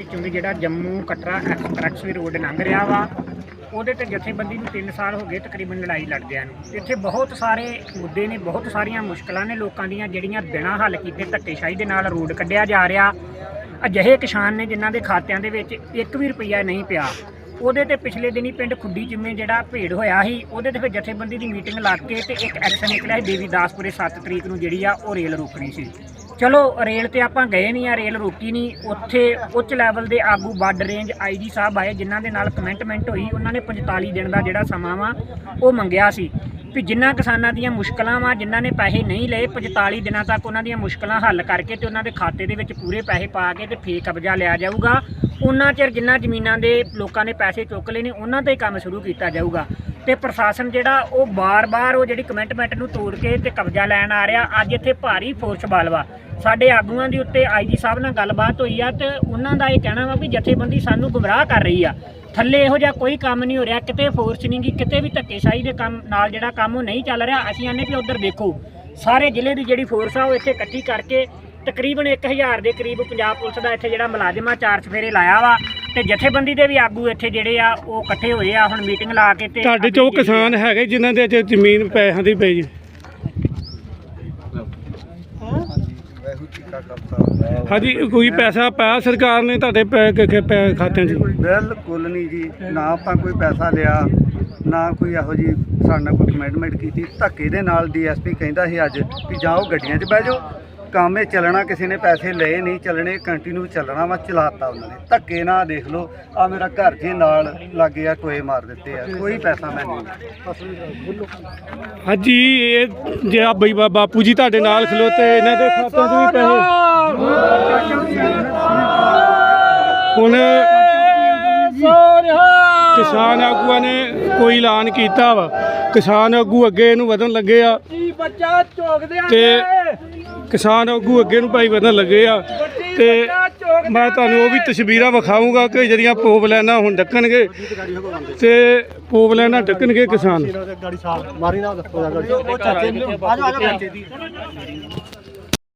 ਵਿੱਚੋਂ ਦੀ ਜਿਹੜਾ Jammu Katra expressway road ਲੰਘ ਰਿਹਾ ਵਾ, ਉਹਦੇ ਤੇ ਜਥੇਬੰਦੀ ਨੂੰ 3 ਸਾਲ ਹੋ ਗਏ ਤਕਰੀਬਨ ਲੜਾਈ ਲੜਦਿਆਂ ਨੂੰ। ਇੱਥੇ ਬਹੁਤ ਸਾਰੇ ਮੁੱਦੇ ਨੇ, ਬਹੁਤ ਸਾਰੀਆਂ ਮੁਸ਼ਕਲਾਂ ਨੇ ਲੋਕਾਂ ਦੀਆਂ, ਜਿਹੜੀਆਂ ਬਿਨਾਂ ਹੱਲ ਕੀਤੇ ਧੱਕੇਸ਼ਾਹੀ ਦੇ ਨਾਲ ਰੋਡ ਕੱਢਿਆ ਜਾ ਰਿਹਾ। ਅਜਿਹੇ ਕਿਸਾਨ ਨੇ ਜਿਨ੍ਹਾਂ ਦੇ ਖਾਤਿਆਂ ਦੇ ਵਿੱਚ 1 ਵੀ ਰੁਪਈਆ ਨਹੀਂ ਪਿਆ। ਉਹਦੇ ਤੇ ਪਿਛਲੇ ਦਿਨੀ ਪਿੰਡ ਖੁੱਡੀ ਜਿੰਮੇ ਜਿਹੜਾ ਭੇੜ ਹੋਇਆ ਸੀ, ਉਹਦੇ ਤੇ ਫਿਰ ਜਥੇਬੰਦੀ ਦੀ ਮੀਟਿੰਗ ਲੱਗ ਕੇ ਤੇ ਇੱਕ ਐਕਸ਼ਨ ਨਿਕਲਿਆ ਸੀ ਦੇਵੀਦਾਸਪੁਰੇ 7 ਤਰੀਕ ਨੂੰ ਜਿਹੜੀ ਆ ਉਹ ਰੇਲ ਰੋਕਣੀ ਸੀ। ਚਲੋ, ਰੇਲ ਤੇ ਆਪਾਂ ਗਏ ਨਹੀਂ ਆ, ਰੇਲ ਰੋਕੀ ਨਹੀਂ ਉੱਥੇ ਉੱਚ ਲੈਵਲ ਦੇ ਆਗੂ ਬਾਰਡਰ ਰੇਂਜ ਆਈਜੀ ਸਾਹਿਬ ਆਏ, ਜਿਨ੍ਹਾਂ ਦੇ ਨਾਲ ਕਮੈਂਟਮੈਂਟ ਹੋਈ। ਉਹਨਾਂ ਨੇ 45 ਦਿਨ ਦਾ ਜਿਹੜਾ ਸਮਾਂ ਵਾ, ਉਹ ਮੰਗਿਆ ਸੀ। ਵੀ ਜਿਨ੍ਹਾਂ ਕਿਸਾਨਾਂ ਦੀਆਂ ਮੁਸ਼ਕਲਾਂ ਵਾ, ਜਿਨ੍ਹਾਂ ਨੇ ਪੈਸੇ ਨਹੀਂ ਲਏ 45 ਦਿਨਾਂ ਤੱਕ ਉਹਨਾਂ ਦੀਆਂ ਮੁਸ਼ਕਲਾਂ ਹੱਲ ਕਰਕੇ ਤੇ ਉਹਨਾਂ ਦੇ ਖਾਤੇ ਦੇ ਵਿੱਚ ਪੂਰੇ ਪੈਸੇ ਪਾ ਕੇ ਤੇ ਫੇਰ ਕਬਜ਼ਾ ਲਿਆ ਜਾਊਗਾ। ਉਹਨਾਂ ਚਿਰ ਜਿੰਨਾ ਜ਼ਮੀਨਾਂ ਦੇ ਲੋਕਾਂ ਨੇ ਪੈਸੇ ਚੁੱਕ ਲਏ ਨੇ, ਉਹਨਾਂ ਤੇ ਕੰਮ ਸ਼ੁਰੂ ਕੀਤਾ ਜਾਊਗਾ। ਤੇ ਪ੍ਰਸ਼ਾਸਨ ਜਿਹੜਾ ਉਹ ਬਾਰ-ਬਾਰ ਉਹ ਜਿਹੜੀ ਕਮਿਟਮੈਂਟ ਨੂੰ ਤੋੜ ਕੇ ਤੇ ਕਬਜ਼ਾ ਲੈਣ ਆ ਰਿਹਾ। ਅੱਜ ਇੱਥੇ ਭਾਰੀ ਫੋਰਸ ਬਲਵਾ। ਸਾਡੇ ਆਗੂਆਂ ਦੇ ਉੱਤੇ ਆਈਜੀ ਸਾਹਿਬ ਨਾਲ ਗੱਲਬਾਤ ਹੋਈ ਆ ਤੇ ਉਹਨਾਂ ਦਾ ਇਹ ਕਹਿਣਾ ਵਾ ਵੀ ਜਥੇਬੰਦੀ ਸਾਨੂੰ ਗੁੰਮਰਾਹ ਕਰ ਰਹੀ ਆ। ਥੱਲੇ ਇਹੋ ਜਿਹਾ ਕੋਈ ਕੰਮ ਨਹੀਂ ਹੋ ਰਿਹਾ, ਕਿਤੇ ਫੋਰਸ ਨਹੀਂ ਗੀ, ਕਿਤੇ ਵੀ ਧੱਕੇਸ਼ਾਹੀ ਦੇ ਕੰਮ ਨਾਲ ਜਿਹੜਾ ਕੰਮ ਉਹ ਨਹੀਂ ਚੱਲ ਰਿਹਾ। ਅਸੀਂ ਆਨੇ ਵੀ ਉਧਰ ਦੇਖੋ। ਸਾਰੇ ਜ਼ਿਲ੍ਹੇ ਦੀ ਜਿਹੜੀ ਫੋਰਸ ਆ ਉਹ ਇੱਥੇ ਇਕੱਠੀ ਕਰਕੇ ਤਕਰੀਬਨ 1000 ਦੇ ਕਰੀਬ ਪੰਜਾਬ ਪੁਲਿਸ ਦਾ ਇੱਥੇ ਜਿਹੜਾ ਮੁਲਾਜ਼ਮਾ ਚਾਰ ਚਫੇਰੇ ਲਾਇਆ ਵਾ ਤੇ ਜਥੇਬੰਦੀ ਦੇ ਵੀ ਆਗੂ ਇੱਥੇ ਜਿਹੜੇ ਆ ਉਹ ਇਕੱਠੇ ਹੋਏ ਆ ਹੁਣ ਮੀਟਿੰਗ ਲਾ ਕੇ ਤੇ ਤੁਹਾਡੇ ਚੋਂ ਕਿਸਾਨ ਹੈਗੇ ਜਿਨ੍ਹਾਂ ਦੇ ਅੱਜ ਜ਼ਮੀਨ ਪੈਸਿਆਂ ਦੀ ਪਈ ਕਾ ਹਾਂਜੀ ਕੋਈ ਪੈਸਾ ਪਾਇਆ ਸਰਕਾਰ ਨੇ ਤੁਹਾਡੇ ਪੈ- ਕ- ਕ- ਪੈ- ਖਾਤਿਆਂ 'ਚ? ਬਿਲਕੁਲ ਨਹੀਂ ਜੀ ਨਾ ਆਪਾਂ ਕੋਈ ਪੈਸਾ ਲਿਆ ਨਾ ਕੋਈ ਇਹੋ ਜੀ ਸਾਡੇ ਨਾਲ ਕੋਈ ਕਮਿਟਮੈਂਟ ਕੀਤੀ। ਧੱਕੇ ਦੇ ਨਾਲ ਡੀਐਸਪੀ ਕਹਿੰਦਾ ਸੀ ਅੱਜ ਵੀ ਜਾਓ ਗੱਡੀਆਂ 'ਚ ਬਹਿ ਜਾਓ। ਕੰਮ ਇਹ ਚੱਲਣਾ ਕਿਸੇ ਨੇ ਪੈਸੇ ਲਏ ਨਹੀਂ ਚੱਲਣੇ ਕੰਟੀਨਿਊ ਚੱਲਣਾ ਵਾ ਚਲਾਤਾ ਉਹਨਾਂ ਨੇ। ਧੱਕੇ ਨਾਲ ਦੇਖ ਲਓ ਆ ਮੇਰਾ ਘਰ ਜੇ ਨਾਲ ਲੱਗੇ ਆ ਟੋਏ ਮਾਰ ਦਿੱਤੇ ਆ ਕੋਈ ਪੈਸਾ ਮੈਂ ਨਹੀਂ ਹਾਂਜੀ ਇਹ ਜੇ ਆ ਬਈ ਬਾਪੂ ਜੀ ਤੁਹਾਡੇ ਨਾਲ ਖਲੋਤੇ ਇਹਨਾਂ ਦੇ ਖਾਤਿਆਂ 'ਚ ਵੀ ਪੈਸੇ ਹੁਣ ਕਿਸਾਨ ਆਗੂਆਂ ਨੇ ਕੋਈ ਐਲਾਨ ਕੀਤਾ ਵਾ। ਕਿਸਾਨ ਆਗੂ ਅੱਗੇ ਇਹਨੂੰ ਵਧਣ ਲੱਗੇ ਆ। ਬੱਚਾ ਚੋਕਦੇ ਤੇ ਕਿਸਾਨ ਆਗੂ ਅੱਗੇ ਨੂੰ ਭਾਈ ਵਧਣ ਲੱਗੇ ਆ ਤੇ ਮੈਂ ਤੁਹਾਨੂੰ ਉਹ ਵੀ ਤਸਵੀਰਾਂ ਵਿਖਾਊਂਗਾ ਕਿ ਜਿਹੜੀਆਂ ਪੋਪ ਲੈਣਾ ਹੁਣ ਡੱਕਣਗੇ ਤੇ ਪੋਪ ਲੈਣਾ ਡੱਕਣਗੇ ਕਿਸਾਨ। ਗਾੜੀ ਸਾਲ ਮਾਰੀ ਨਾ